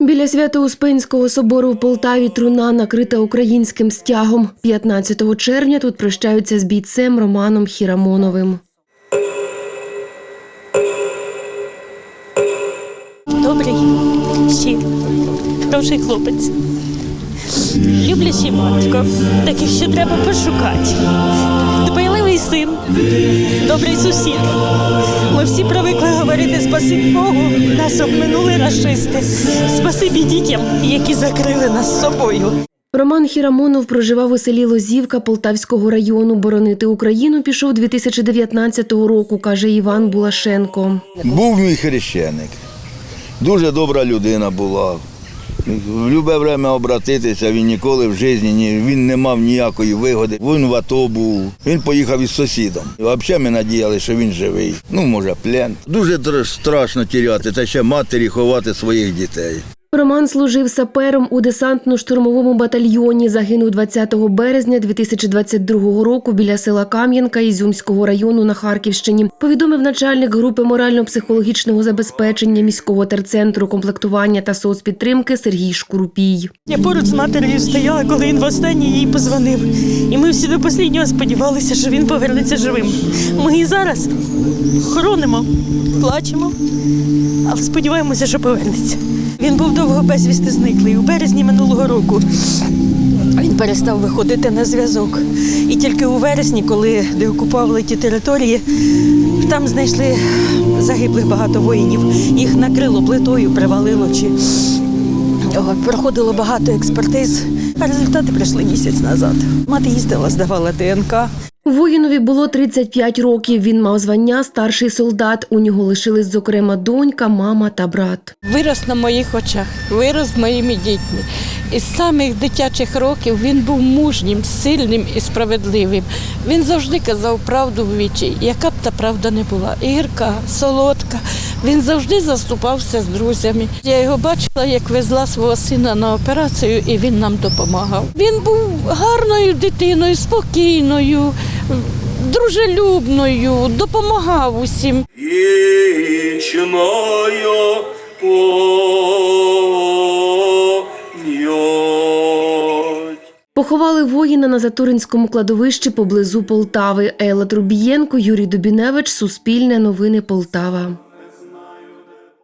Біля Свято-Успенського собору в Полтаві труна накрита українським стягом. 15 червня тут прощаються з бійцем Романом Хірамоновим. Добрий, щирий, хороший хлопець. Люблячий батько, таких ще треба пошукати. Дбайливий син, добрий сусід. Ми всі привикли говорити спасибі Богу, нас обминули расисти. Спасибі дітям, які закрили нас собою. Роман Хірамонов проживав у селі Лозівка Полтавського району. Боронити Україну пішов 2019 року, каже Іван Булашенко. Був мій хрещеник. Дуже добра людина була. В любе время обратитися, він ніколи в житті ні, він не мав ніякої вигоди. Він в АТО був. Він поїхав із сусідом. Взагалі ми надіялися, що він живий. Ну, може, плен. Дуже страшно тіряти, та ще матері ховати своїх дітей. Роман служив сапером у десантно-штурмовому батальйоні. Загинув 20 березня 2022 року біля села Кам'янка Ізюмського району на Харківщині. Повідомив начальник групи морально-психологічного забезпечення міського терцентру комплектування та соцпідтримки Сергій Шкурупій. Я поруч з матер'ю стояла, коли він востаннє їй позвонив. І ми всі до останнього сподівалися, що він повернеться живим. Ми і зараз хоронимо, плачемо, але сподіваємося, що повернеться. Він був довго безвісти зниклий. У березні минулого року він перестав виходити на зв'язок. І тільки у вересні, коли деокупували ті території, там знайшли загиблих багато воїнів. Їх накрило плитою, привалило чи Проходило багато експертиз, а результати прийшли місяць назад. Мати їздила, здавала ДНК. Воїнові було 35 років. Він мав звання старший солдат. У нього лишились, зокрема, донька, мама та брат. вирос на моїх очах, вирос з моїми дітьми. Із самих дитячих років він був мужнім, сильним і справедливим. Він завжди казав правду в вічі, яка б та правда не була. І гірка, солодка. Він завжди заступався з друзями. Я його бачила, як везла свого сина на операцію, і він нам допомагав. Він був гарною дитиною, спокійною, дружелюбною, допомагав усім. вечною Поховали воїна на Затуринському кладовищі поблизу Полтави. Елла Трубієнко, Юрій Дубіневич, Суспільне новини Полтава.